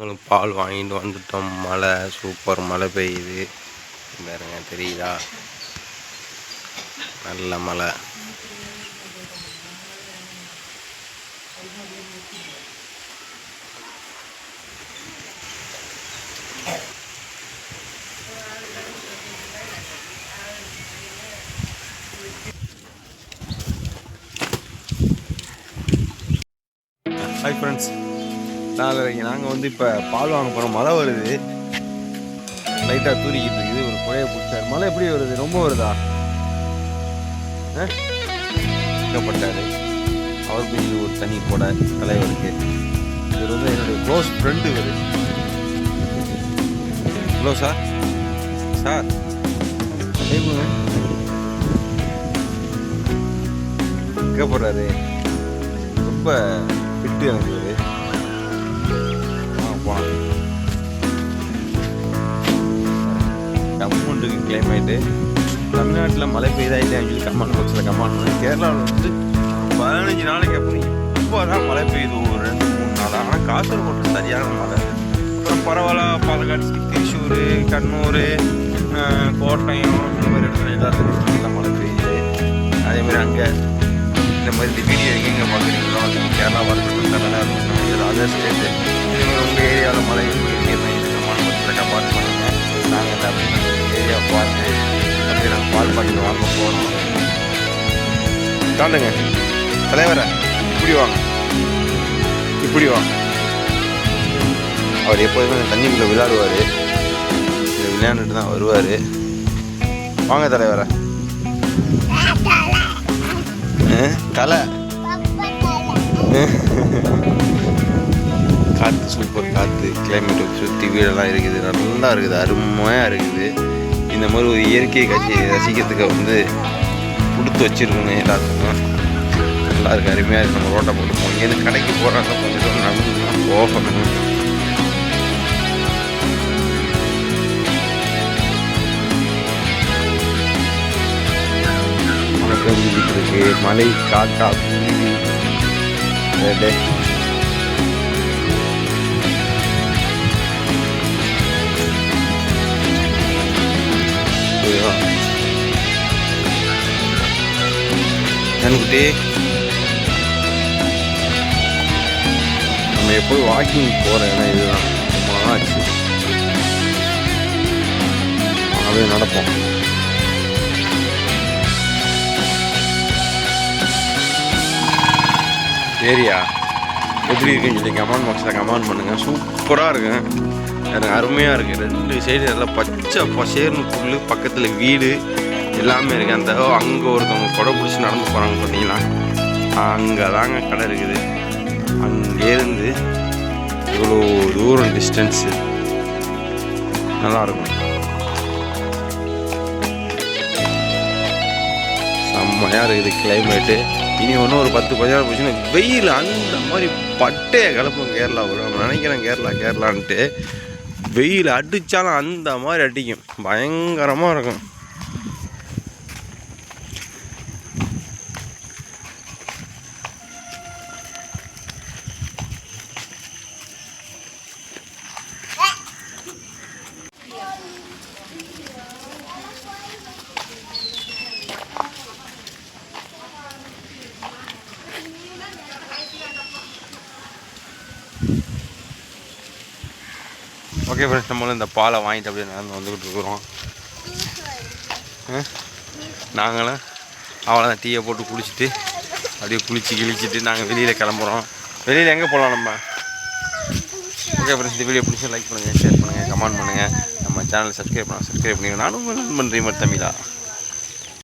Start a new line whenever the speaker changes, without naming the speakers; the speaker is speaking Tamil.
பால் வாங்கிட்டு வந்துட்டோம். மழை சூப்பர் மழை பெய்யுது. பாருங்க தெரியுதா? நல்ல மழை. ஹாய் ஃப்ரெண்ட்ஸ் நாங்கள் நாங்கள் வந்து இப்போ பால் வாங்க போகிறோம் மழை வருது. லைட்டாக தூரிக்கிட்டு இருக்குது. ஒரு குழைய பிடிச்சாரு. மழை எப்படி வருது? ரொம்ப வருதா? கஷ்டப்பட்டார் அவருக்கு இது ஒரு தனி கூட தலைவருக்கு. இவர் வந்து என்னுடைய க்ளோஸ் ஃப்ரெண்டு இவர். ஹலோ சார் சார் கேட்குங்க ரொம்ப ஃபிட்டு எனக்கு கம்மன் கிளைமேட்டு தமிழ்நாட்டில் மழை பெய்தா இல்லையான்னு சொல்லி கமெண்ட் பாக்ஸில் கமெண்ட் பண்ணி கேரளாவில் வந்து பதினஞ்சு நாளைக்கு அப்புறம் இப்போ தான் மழை பெய்யுது. ஒரு ரெண்டு மூணு நாள். ஆனால் காசர்கோட்டில் சரியான மழை. அப்புறம் பரவாயில்ல பாலக்காடு திருச்சூர் கண்ணூர் அஹ், கோட்டயம் இந்த மாதிரி இடத்துல எல்லாத்துக்கும் நல்லா மழை பெய்யுது. அதேமாதிரி அங்கே இந்த மாதிரி இந்த வீடியோ எங்கெங்கே பார்க்குறீங்களோ அது கேரளா இருக்கட்டும் தமிழ்நாடு இருக்கட்டும் அதர் ஸ்டேட்டு இதே மாதிரி உங்கள் ஏரியாவில் தாண்டுங்க தலைவரை இப்படி வாங்க இப்படி வாங்க அவர் எப்போதுமே தண்ணிக்குள்ளே விளையாடுவார். விளையாண்டுட்டு தான் வருவார். வாங்க தலைவரை. தலை. காற்று சூப்பர் காற்று. கிளைமேட் சுற்றி வீடெல்லாம் இருக்குது. நல்லா இருக்குது. அருமையாக இருக்குது. இந்த மாதிரி ஒரு இயற்கை காட்சியை ரசிக்கிறதுக்கு வந்து கொடுத்து வச்சுருக்கணும் எல்லாத்துக்கும். நல்லா அருமையாக இருக்குது நம்ம ரோட்டை போட்டு போகணும் இங்கேருந்து கடைக்கு போகிறாங்க கொஞ்சம் தூரம் நடந்து போகணும். மழை பெஞ்சிட்டு மலை காக்கா குருவி குட்டி நம்ம எப்போ வாக்கிங் போகிற இடம் இதுதான். ரொம்ப ஆச்சு. அப்படியே நடப்போம். ஏரியா எப்படி இருக்குன்னு சொல்லி கமெண்ட் பாக்ஸில் கமெண்ட் பண்ணுங்கள் சூப்பராக இருக்குங்க எனக்கு அருமையாக இருக்குது ரெண்டு சைடு நல்லா பச்சை பசேர்னு புல் பக்கத்தில் வீடு. எல்லாமே இருக்குது அந்த அங்கே ஒருத்தவங்க கொடை பிடிச்சி நடந்து போகிறாங்க பார்த்தீங்களா? அங்கே தாங்க கடை இருக்குது. அங்கேருந்து இவ்வளோ தூரம் டிஸ்டன்ஸு நல்லாயிருக்கும். செம்மையாக இருக்குது கிளைமேட்டு இனி ஒன்றும் ஒரு பத்து பதினாறு போச்சுன்னா வெயில் அந்த மாதிரி பட்டையை கிளப்பும் கேரளா வரும் நம்ம நினைக்கிறேன் கேரளா கேரளான்ட்டு. வெயில் அடித்தாலும் அந்த மாதிரி அடிக்கும். பயங்கரமாக இருக்கும். ஓகே ஃப்ரெண்ட்ஸ் நம்மளும் இந்த பாலை வாங்கிட்டு அப்படியே நடந்து வந்துக்கிட்டு இருக்கிறோம். நாங்களும் அவ்வளோதான் டீயை போட்டு குளிச்சுட்டு அப்படியே குளிச்சு கிழிச்சிட்டு நாங்கள் வெளியில் கிளம்புறோம். வெளியில் எங்கே போகலாம் நம்ம? ஓகே ஃப்ரெண்ட்ஸ் இந்த வீடியோ பிடிச்சி லைக் பண்ணுங்கள் ஷேர் பண்ணுங்கள் கமெண்ட் பண்ணுங்கள் நம்ம சேனலை சப்ஸ்கிரைப் பண்ணுங்கள் சப்ஸ்கிரைப் பண்ணிக்கணும் நானும் நண்பன் ரீமர் தமிழா.